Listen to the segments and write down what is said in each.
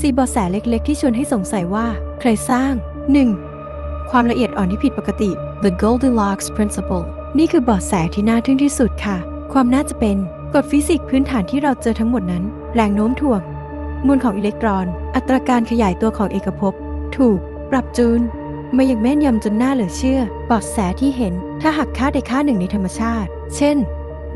สี่บาะแสเล็กๆ ที่ชวนให้สงสัยว่าใครสร้าง 1. ความละเอียดอ่อนที่ผิดปกติ the Goldilocks principle นี่คือบาะแสที่น่าทึ่งที่สุดค่ะ ความน่าจะเป็นกฎฟิสิกส์พื้นฐานที่เราเจอทั้งหมดนั้น แรงโน้มถ่วงมวลของอิเล็กตรอน อัตราการขยายตัวของเอกภพ ถูก ปรับจูน มาอย่างแม่นยำจนน่าเหลือเชื่อบาะแสที่เห็น ถ้าหากค่าใดค่าหนึ่งในธรรมชาติ เช่น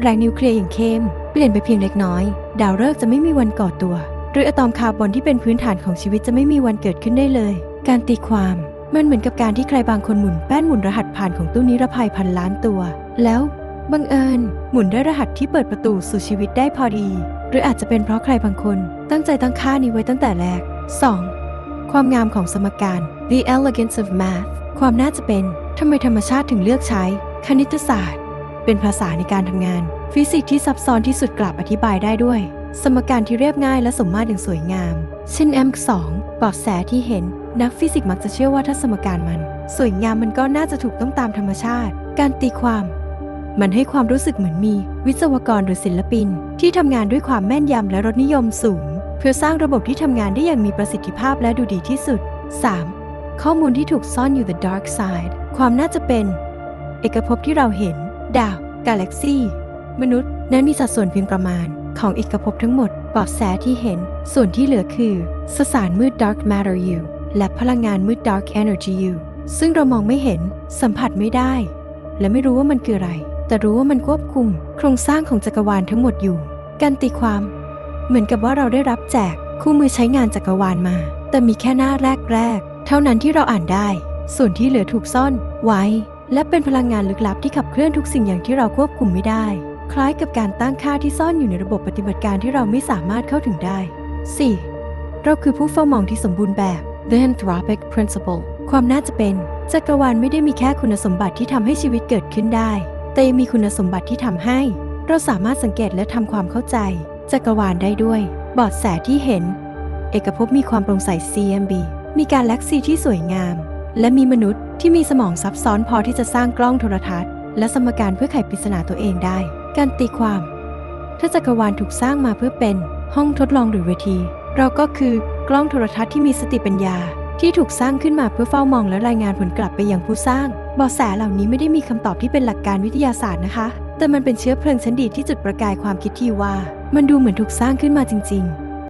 แรงนิวเคลียร์อย่างเข้ม เปลี่ยนไปเพียงเล็กน้อย ดาวฤกษ์จะไม่มีวันก่อตัว หรืออะตอมคาร์บอนที่เป็นพื้นฐานของชีวิตจะไม่มีวันเกิดขึ้นได้เลย การตีความมันเหมือนกับการที่ใครบางคนหมุนแป้นหมุนรหัสผ่านของตู้นิรภัยพันล้านตัว แล้วบังเอิญ หมุนได้รหัสที่เปิดประตูสู่ชีวิตได้พอดี หรืออาจจะเป็นเพราะใครบางคน ตั้งใจตั้งค่านี้ไว้ตั้งแต่แรก 2. ความงามของสมการ the elegance of math ความน่าจะเป็นทำไมธรรมชาติถึงเลือกใช้ คณิตศาสตร์ เป็นภาษาในการทำงาน ฟิสิกส์ที่ซับซ้อนที่สุดกลับอธิบายได้ด้วย สมการที่เรียบง่ายและสมมาตรอย่างสวยงาม เช่น m2 เบาะแสที่เห็น นักฟิสิกส์มักจะเชื่อว่าถ้าสมการมัน สวยงามมันก็น่าจะถูกต้องตามธรรมชาติ การตีความ มันให้ความรู้สึกเหมือนมี วิศวกรหรือศิลปิน ที่ทำงานด้วยความแม่นยำและรสนิยมสูง เพื่อสร้างระบบที่ทำงานได้อย่างมีประสิทธิภาพและดูดีที่สุด 3. ข้อมูลที่ถูกซ่อนอยู่ the dark side ความน่าจะเป็น เอกภพที่เราเห็น ดาวกาแล็กซี่ มนุษย์นั้นมีสัดส่วนเพียงประมาณ ของเอกภพทั้งหมดเบาะแสที่เห็น ส่วนที่เหลือคือสสารมืด dark matter U และพลังงานมืด dark energy U ซึ่งเรามองไม่เห็น สัมผัสไม่ได้ และไม่รู้ว่ามันคืออะไร แต่รู้ว่ามันควบคุม โครงสร้างของจักรวาลทั้งหมดอยู่ การตีความ เหมือนกับว่าเราได้รับแจกคู่มือใช้งานจักรวาลมา แต่มีแค่หน้าแรกๆ เท่านั้นที่เราอ่านได้ ส่วนที่เหลือถูกซ่อนไว้ และเป็นพลังงานลึกลับที่ขับเคลื่อนทุกสิ่งอย่างที่เราควบคุมไม่ได้ คล้ายกับการตั้งค่าที่ซ่อนอยู่ในระบบปฏิบัติการที่เราไม่สามารถเข้าถึงได้ 4. เราคือผู้เฝ้ามองที่สมบูรณ์แบบ The Anthropic Principle ความน่าจะเป็นจักรวาลไม่ได้มีแค่คุณสมบัติที่ทำให้ชีวิตเกิดขึ้นได้ แต่ยังมีคุณสมบัติที่ทำให้ เราสามารถสังเกตและทำความเข้าใจ จักรวาลได้ด้วย บอดแสที่เห็น เอกภพมีความโปร่งใส CMB มีการแล็กซีที่สวยงาม และมีมนุษย์ที่มีสมองซับซ้อนพอที่จะสร้างกล้องโทรทัศน์ และสมการเพื่อไขปริศนาตัวเองได้ การตีความ ถ้าจักรวาลถูกสร้างมาเพื่อเป็นห้องทดลองหรือเวที เราก็คือกล้องโทรทัศน์ที่มีสติปัญญา ที่ถูกสร้างขึ้นมาเพื่อเฝ้ามองและรายงานผลกลับไปยังผู้สร้างบอแสเหล่านี้ไม่ได้มีคำตอบที่เป็นหลักการวิทยาศาสตร์นะคะ แต่มันเป็นเชื้อเพลิงชั้นดีที่จุดประกายความคิดที่ว่า มันดูเหมือนถูกสร้างขึ้นมาจริง ๆ